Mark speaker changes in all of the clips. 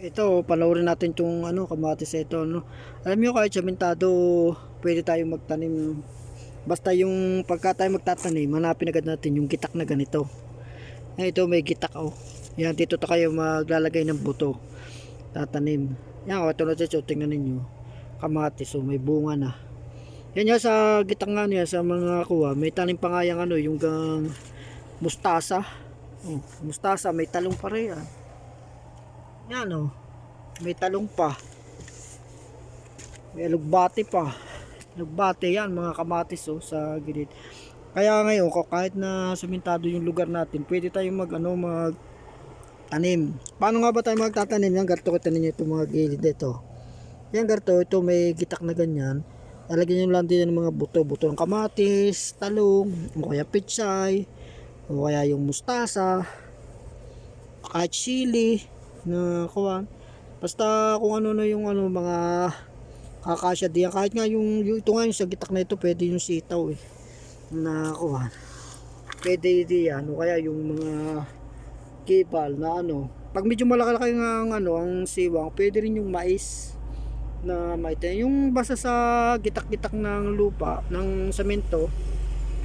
Speaker 1: ito, panoorin natin itong ano, kamatis na ito. No? Alam nyo kahit samentado, pwede tayong magtanim. Basta yung pagka tayo magtatanim, hanapin agad natin yung gitak na ganito. Yan, ito may gitak oh. Yan, dito ta kayo maglalagay ng buto. Tatanim. Yan, oh, ito na dito, tingnan ninyo. Kamatis, oh, may bunga na. Yan yan sa gitak nga niya, sa mga kuha, may tanim pa nga yung ano, yung gang mustasa. Oh, mustasa, may talong pa rin yan. Oh. May talong pa. May alugbati pa. Alugbati yan mga kamatis oh sa gilid. Kaya ngayon ko kahit na sumentado yung lugar natin, pwede tayong mag ano mag tanim. Paano nga ba tayo magtatanim? Yan garto kita ninyo itong mga gilid ito. Yan garto, ito may gitak na ganyan. Lalagyan nyo lang din ng mga buto, buto ng kamatis, talong, o kaya pitsay, o kaya yung mustasa, kahit chili, na kuwan. Basta kung ano na yung ano mga kakasya diyan kahit nga yung, yung ito nga yung sa gitak na ito pwede yung sitaw eh na kuwan. Pwede diyan o kaya yung mga kipal na ano. Pag medyo malaki nga ang ano ang siwang, pwede rin yung mais na may yung basta sa gitak-gitak ng lupa ng semento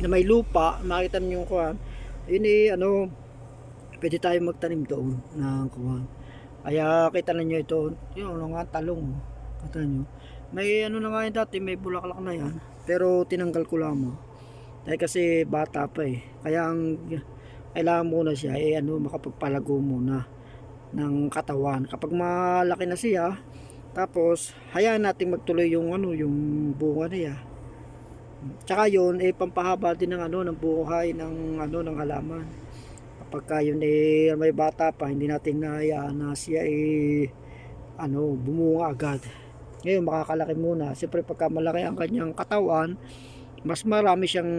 Speaker 1: na may lupa makita niyo yung kuwan yun eh ano pwede tayo magtanim doon ng kuwan kaya kita ninyo ito, yun ano nga talong. Kita nyo. May ano na nga yun dati, may bulaklak na yan. Pero tinanggal ko lamang. Dahil kasi bata pa eh. Kaya ang kailangan muna siya eh ano makapagpalago muna ng katawan. Kapag malaki na siya, tapos hayaan natin magtuloy yung ano yung bunga niya. Tsaka yun eh pampahaba din ng ano ng buhay ng ano ng halaman pagka yun eh may bata pa hindi natin nahayaan na siya eh ano bumunga agad. Ngayon makakalaki muna. Siyempre pagka malaki ang kanyang katawan mas marami siyang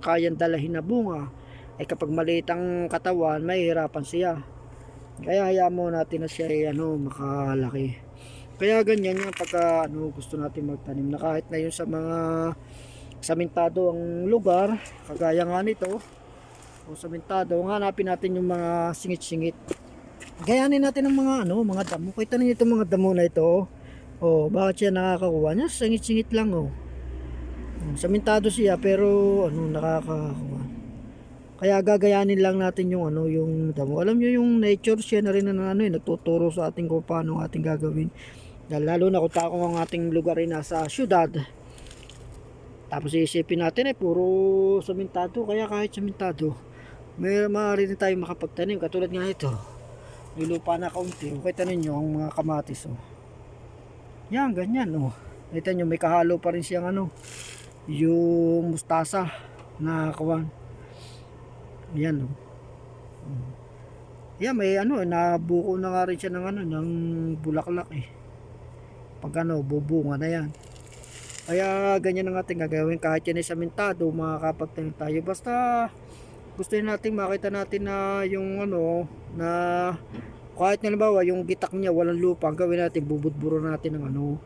Speaker 1: kayang dalahin na bunga. Ay kapag maliit ang katawan mahihirapan siya. Kaya hayaan mo natin na siya eh, ano makalaki. Kaya ganyan yung pagka ano, gusto natin magtanim na kahit ngayon sa mga samentado ang lugar kagaya nga nito o samentado hanapin natin yung mga singit-singit. Gayanin natin ang mga ano mga damo. Kita ninyo itong mga damo na ito oh bakit siya nakakakuha? Niya singit-singit lang oh. Samentado siya pero ano nakakakuha. Kaya gagayanin lang natin yung ano yung damo. Alam niyo yung nature siya na rin na ano eh, nagtuturo sa ating kung paano ating gagawin. Dahil lalo na kung tako ang ating lugar ay nasa syudad. Tapos iisipin natin eh puro samentado. Kaya kahit samentado may maaari din tayo makapagtanim. Katulad nga ito may lupa na kaunti. O kita ninyo ang mga kamatis oh. yan ganyan oh. kita nyo may kahalo pa rin siyang ano yung mustasa na kawan. Yan oh. yan may ano nabuko na nga rin siya ng ano ng bulaklak eh. Pag ano bubunga na yan. Kaya ganyan ang ating gagawin. Kahit yan ay samentado makakapagtanim tayo. Basta gusto natin makita natin na yung ano na kahit na halimbawa yung gitak niya walang lupa ang gawin natin bubudburo natin ng ano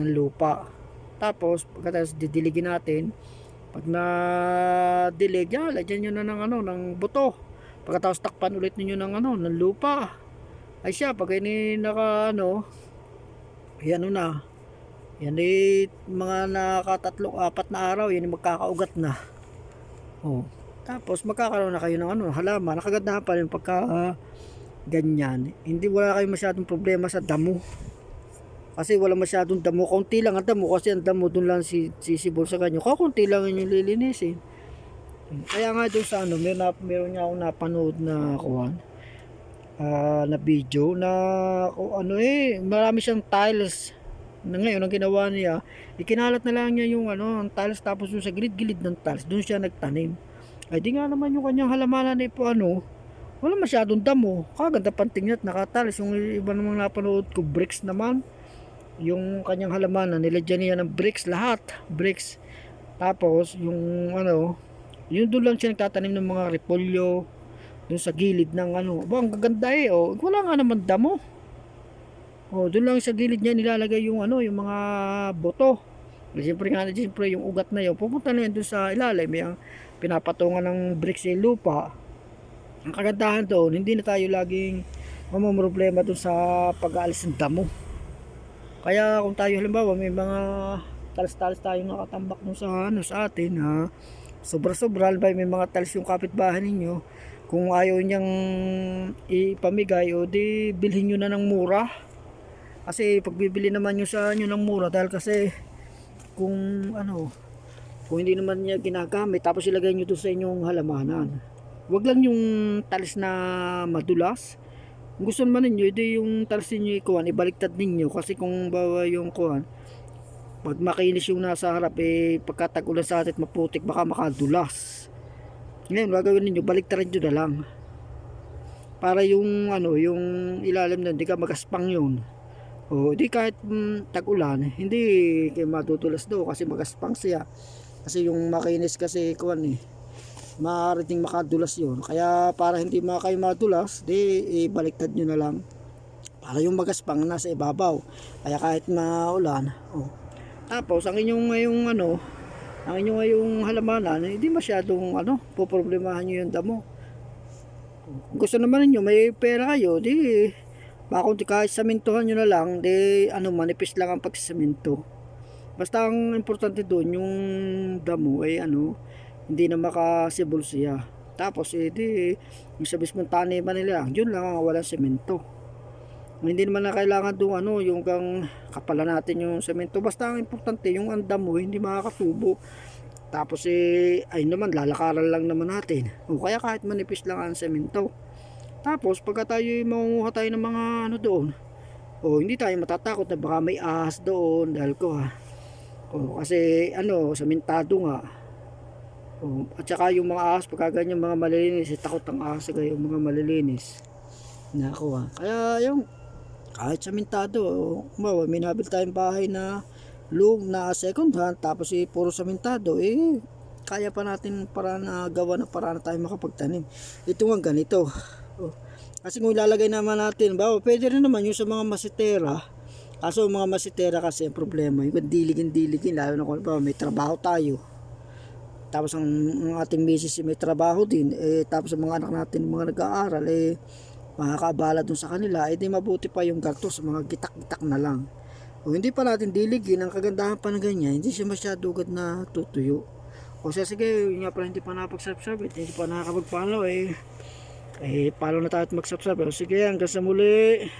Speaker 1: ng lupa. Tapos pagkatapos didiligin natin. Pag na dilig yan lagyan nyo na ng ano ng buto. Pagkatapos takpan ulit ninyo ng ano ng lupa. Ay siya pag ini naka ano yan na yan eh mga nakatatlong apat na araw yan magkakaugat na. Oh tapos magkakaroon na kayo ng ano, halaman, nakagandahan pa rin pagka ah, ganyan. Hindi wala kayong masyadong problema sa damo. Kasi wala masyadong damo, konti lang ang damo kasi ang damo doon lang si sisibol sa kanyo. Kakunti lang yung lilinisin. Kaya nga doon sa ano, meron, meron niya ako napanood na kuwan. ah, na video na kung ano eh, marami siyang tiles na ngayon ang ginawa niya, ikinalat na lang niya yung ano, ang tiles tapos yung sa gilid-gilid ng tiles, doon siya nagtanim. Ay di nga naman yung kanyang halamanan ay po ano, wala masyadong damo. Kaganda panting at nakatalis. Yung iba namang napanood ko, bricks naman. Yung kanyang halamanan, nilagyan niya ng bricks lahat. Bricks. Tapos, yung ano, yung doon lang siya nagtatanim ng mga repolyo. Doon sa gilid ng ano. Ba, ang gaganda eh. Oh. Wala nga naman damo. Oh, doon lang sa gilid niya nilalagay yung ano, yung mga boto. Siyempre nga, siyempre yung ugat na yun, pupunta na yun doon sa ilalim. Yung pinapatungan ng bricks yung lupa. Ang kagandahan doon, hindi na tayo laging problema dun sa pag-aalis ng damo. Kaya kung tayo halimbawa may mga talas-talas tayo nakatambak dun sa ano sa atin ha. Sobra-sobra ba may mga talas yung kapitbahay ninyo. Kung ayaw niyang ipamigay o di bilhin nyo na ng mura. Kasi pagbibili naman nyo sa inyo ng mura dahil kasi kung ano kung hindi naman niya ginagamit tapos ilagay nyo doon sa inyong halamanan. Huwag lang yung talis na madulas. Kung gusto naman ninyo, edi yung talis ninyo ikuhan, ibaliktad ninyo. Kasi kung bawa yung kuhan, pag makinis yung nasa harap, eh, pagkatag-ulan sa atin maputik, baka makadulas. Ngayon, gagawin ninyo, baliktarin nyo na lang. Para yung, ano, yung ilalim nun, di ka magaspang yun. O, di kahit mm, tag-ulan, hindi kayo matutulas daw kasi magaspang siya. Kasi yung makinis kasi, kuhan eh, maaari ding makadulas yun. Kaya para hindi mga kayo madulas, di ibaliktad nyo na lang. Para yung magaspang nasa ibabaw. Kaya kahit maulan, oh. Tapos ang inyong ngayong ano, ang inyong ngayong halamanan, hindi masyadong ano, poproblemahan nyo yung damo. Kung gusto naman ninyo, may pera kayo, di baka kung kahit samintuhan nyo na lang, di ano, manipis lang ang pagsaminto. Basta ang importante doon, yung damo ay ano, hindi na makasibol siya. Tapos, eh, di, yung sa mismong taniman nila, yun lang ang walang semento. Hindi naman na kailangan doon, ano, yung kang kapala natin yung semento. Basta ang importante, yung andam mo, hindi makakatubo. Tapos, eh, ay naman, lalakaran lang naman natin. O, kaya kahit manipis lang ang semento. Tapos, pagka tayo mangunguha tayo ng mga ano doon, o, hindi tayo matatakot na baka may ahas doon, dahil ko ha. O, kasi, ano, sementado nga. Oh, at saka yung mga ahas, pagka ganyan mga malilinis, eh, takot ang ahas sa yung mga malilinis. Nakuha. Kaya yung, kahit sa mintado, oh, bawa, may nabil tayong bahay na loom na second hand, tapos eh, puro sa mintado, eh, kaya pa natin para na gawa na para na tayo makapagtanim. Ito nga ganito. Oh. Kasi kung ilalagay naman natin, bawa, pwede rin naman yung sa mga masitera, Kaso mga masitera kasi ang problema, yung diligin-diligin, lalo na kung bawa, may trabaho tayo. Tapos ang, ang ating misis may trabaho din eh tapos ang mga anak natin mga nag-aaral eh makakaabala dun sa kanila eh di mabuti pa yung ganito sa mga gitak-gitak na lang. O hindi pa natin diligin ang kagandahan pa ng ganyan hindi siya masyado agad na tutuyo. O siya sige yun nga pala hindi pa nakapag-subscribe hindi pa nakakapag-follow eh eh follow na tayo at mag-subscribe sige hanggang sa muli